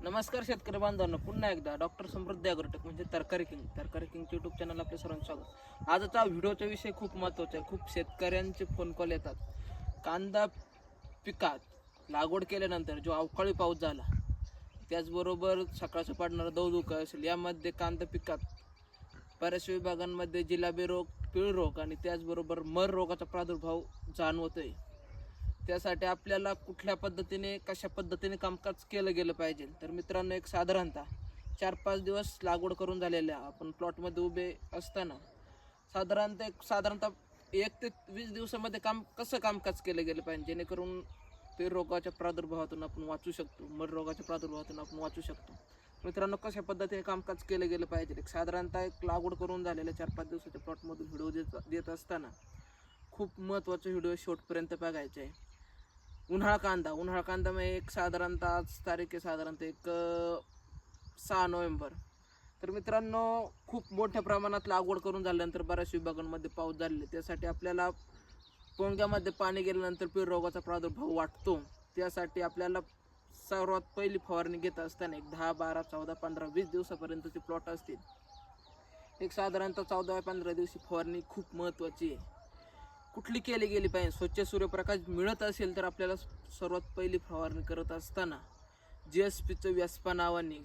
नमस्कार शेतकरी बांधवांना पुन्हा एकदा डॉक्टर समृद्धी अग्रोटेक म्हणजे तरकारी किंग तरकारी किंगचे यूट्यूब चॅनल आपल्या सर्वांचं स्वागत. आजचा व्हिडिओचा विषय खूप महत्त्वाचा आहे. खूप शेतकऱ्यांचे फोन कॉल येतात. कांदा पिकात लागवड केल्यानंतर जो अवकाळी पाऊस झाला त्याचबरोबर सकाळचं पडणारं दौदुका असेल यामध्ये कांदा पिकात बऱ्याचशा विभागांमध्ये जिलाबी रोग पिळ रोग आणि त्याचबरोबर मर रोगाचा प्रादुर्भाव जाणवतोय. त्यासाठी आपल्याला कुठल्या पद्धतीने कशा पद्धतीने कामकाज केलं गेलं पाहिजे? तर मित्रांनो एक साधारणतः चार पाच दिवस लागवड करून झालेल्या आपण प्लॉटमध्ये उभे असताना साधारणतः एक साधारणतः एक ते वीस दिवसामध्ये काम कसं कामकाज केलं गेलं पाहिजे? जेणेकरून पेर रोगाच्या प्रादुर्भावातून आपण वाचू शकतो मर रोगाच्या प्रादुर्भावातून आपण वाचू शकतो. मित्रांनो कशा पद्धतीने कामकाज केलं गेलं पाहिजे? एक साधारणतः एक लागवड करून झालेल्या चार पाच दिवसाच्या प्लॉटमधून व्हिडिओ देत देत असताना खूप महत्त्वाचे व्हिडिओ शेवटपर्यंत बघायचे. आहे उन्हाळा कांदा उन्हाळा कांदा म्हणजे एक साधारणतः आज तारीख आहे साधारणतः एक सहा नोव्हेंबर. तर मित्रांनो खूप मोठ्या प्रमाणात लागवड करून झाल्यानंतर बऱ्याच विभागांमध्ये पाऊस झालेले त्यासाठी आपल्याला पोंग्यामध्ये पाणी गेल्यानंतर पीळ रोगाचा प्रादुर्भाव वाटतो. त्यासाठी आपल्याला सर्वात पहिली फवारणी घेत असताना एक दहा बारा चौदा पंधरा वीस दिवसापर्यंतचे प्लॉट असतील. एक साधारणतः चौदा पंधरा दिवशी फवारणी खूप महत्त्वाची आहे. कुठली केली गेली पाहिजे? स्वच्छ सूर्यप्रकाश मिळत असेल तर आपल्याला सर्वात पहिली फवारणी करत असताना जी एस पीचं व्यासपा नावाने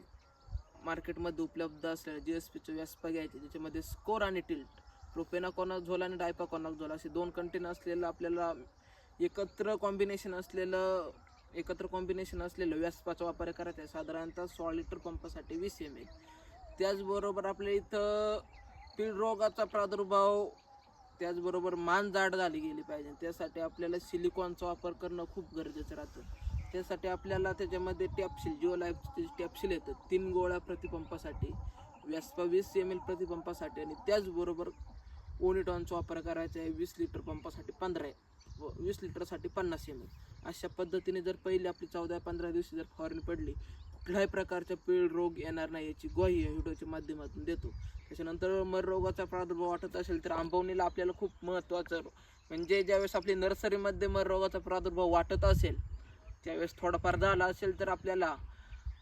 मार्केटमध्ये उपलब्ध असलेलं जी एस पीचं व्यासपा घ्यायचे. ज्याच्यामध्ये स्कोर आणि टिल्ट प्रोपेनाकॉनाझोल आणि डायपाकॉनाझोल असे दोन कंटेन असलेलं आपल्याला एकत्र कॉम्बिनेशन असलेलं एकत्र कॉम्बिनेशन असलेलं व्यासपाचा वापर करायचा आहे. साधारणतः सोळा लिटर पंपासाठी वीस एम एल त्याचबरोबर आपल्या इथं पीड रोगाचा प्रादुर्भाव त्याचबरोबर मान जाड झाली गेली पाहिजे. त्यासाठी आपल्याला सिलिकॉनचा वापर करणं खूप गरजेचं राहतं. त्यासाठी आपल्याला त्याच्यामध्ये टॅपशील जिओ लाईफचे टॅपशील येतं. तीन गोळ्या प्रतिपंपासाठी व्यासपा वीस एम एल प्रतिपंपासाठी आणि त्याचबरोबर ओनिटॉनचा वापर करायचा आहे वीस लिटर पंपासाठी पंधरा व वीस लिटरसाठी पन्नास एम एल अशा पद्धतीने जर पहिली आपली चौदा पंधरा दिवशी जर फवारणी पडली कुठल्याही प्रकारचा पीळ रोग येणार नाही याची ग्वाही या व्हिडिओच्या माध्यमातून देतो. त्याच्यानंतर मर रोगाचा प्रादुर्भाव वाटत असेल तर आंबवणीला आपल्याला खूप महत्त्वाचं म्हणजे ज्यावेळेस आपली नर्सरीमध्ये मर रोगाचा प्रादुर्भाव वाटत असेल त्यावेळेस थोडाफार झाला असेल तर आपल्याला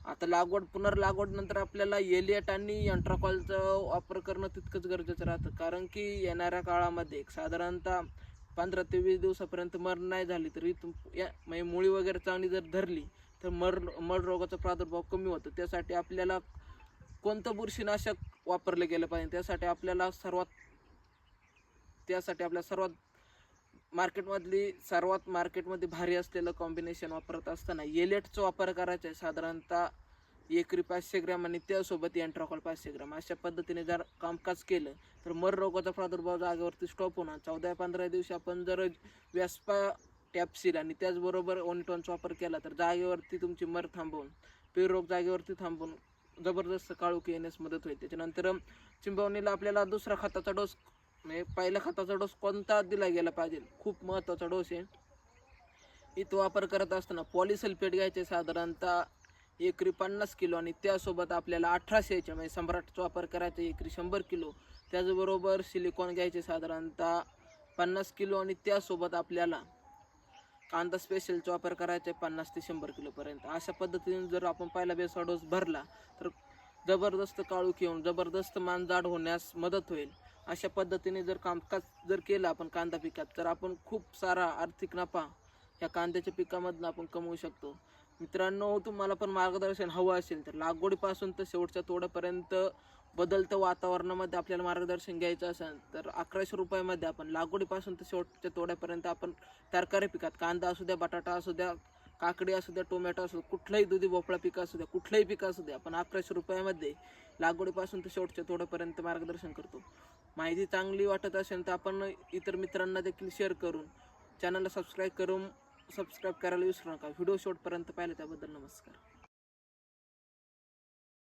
आता लागवड पुनर्लागवडनंतर आपल्याला एलियट आणि अँट्राकॉलचा वापर करणं तितकंच गरजेचं राहतं. कारण की येणाऱ्या काळामध्ये एक साधारणतः पंधरा ते वीस दिवसापर्यंत मर नाही झाली तरी तुम या म्हणजे मुळी वगैरे चांगली जर धरली तर मर मर रोगाचा प्रादुर्भाव कमी होतो. त्यासाठी आपल्याला कोणतं बुरशीनाशक वापरलं गेलं पाहिजे? त्यासाठी आपल्याला सर्वात त्यासाठी आपल्या सर्वात मार्केटमधली सर्वात मार्केटमध्ये भारी असलेलं कॉम्बिनेशन वापरत असताना येलेटचा वापर करायचा आहे. साधारणतः एकरी पाचशे ग्रॅम आणि त्यासोबत एन्ट्रॉकॉल पाचशे ग्रॅम. अशा पद्धतीने जर कामकाज केलं तर मर रोगाचा प्रादुर्भाव जागेवरती स्टॉप होणार. चौदा पंधरा दिवशी आपण जर व्यासपा टॅपसील आणि त्याचबरोबर ओनिटॉनचा वापर केला तर जागेवरती तुमची मर थांबवून पेर रोग जागेवरती थांबवून जबरदस्त काळोखी येण्यास मदत होईल. त्याच्यानंतर चिंबवणीला आपल्याला दुसरा खताचा डोस म्हणजे पहिल्या खताचा डोस कोणता दिला गेला पाहिजे? खूप महत्त्वाचा डोस आहे. इथं वापर करत असताना पॉलिसल्फेट घ्यायचे साधारणतः एकरी पन्नास किलो आणि त्यासोबत आपल्याला अठराशे अठराशेच्या म्हणजे सम्राटचा वापर करायचा एकरी शंभर किलो. त्याचबरोबर सिलिकॉन घ्यायचे साधारणतः पन्नास किलो आणि त्यासोबत आपल्याला कांदा स्पेशलचा वापर करायचा आहे पन्नास ते शंभर किलोपर्यंत अशा पद्धतीने जर आपण पहिला बेसा डोस भरला तर जबरदस्त काळूख येऊन जबरदस्त मान जाड होण्यास मदत होईल. अशा पद्धतीने जर कामकाज जर केलं आपण कांदा पिकात तर आपण खूप सारा आर्थिक नफा या कांद्याच्या पिकामधनं आपण कमवू शकतो. मित्रांनो तुम्हाला पण मार्गदर्शन हवं असेल तर लागवडीपासून तर शेवटच्या तोड्यापर्यंत बदलतं वातावरणामध्ये आपल्याला मार्गदर्शन घ्यायचं असेल तर अकराशे रुपयामध्ये आपण लागवडीपासून तर शेवटच्या तोड्यापर्यंत आपण तरकारी पिकात कांदा असू द्या बटाटा असू द्या काकडी असू द्या टोमॅटो असू द्या कुठलंही दुधी भोपळा पीक असू द्या कुठलंही पीक असू द्या आपण अकराशे रुपयामध्ये लागवडीपासून तर शेवटच्या तोड्यापर्यंत मार्गदर्शन करतो. माहिती चांगली वाटत असेल तर आपण इतर मित्रांना देखील शेअर करून चॅनलला सबस्क्राईब करून सबस्क्राईब करायला विसरू नका. व्हिडिओ शॉर्टपर्यंत पाहिलं त्याबद्दल नमस्कार.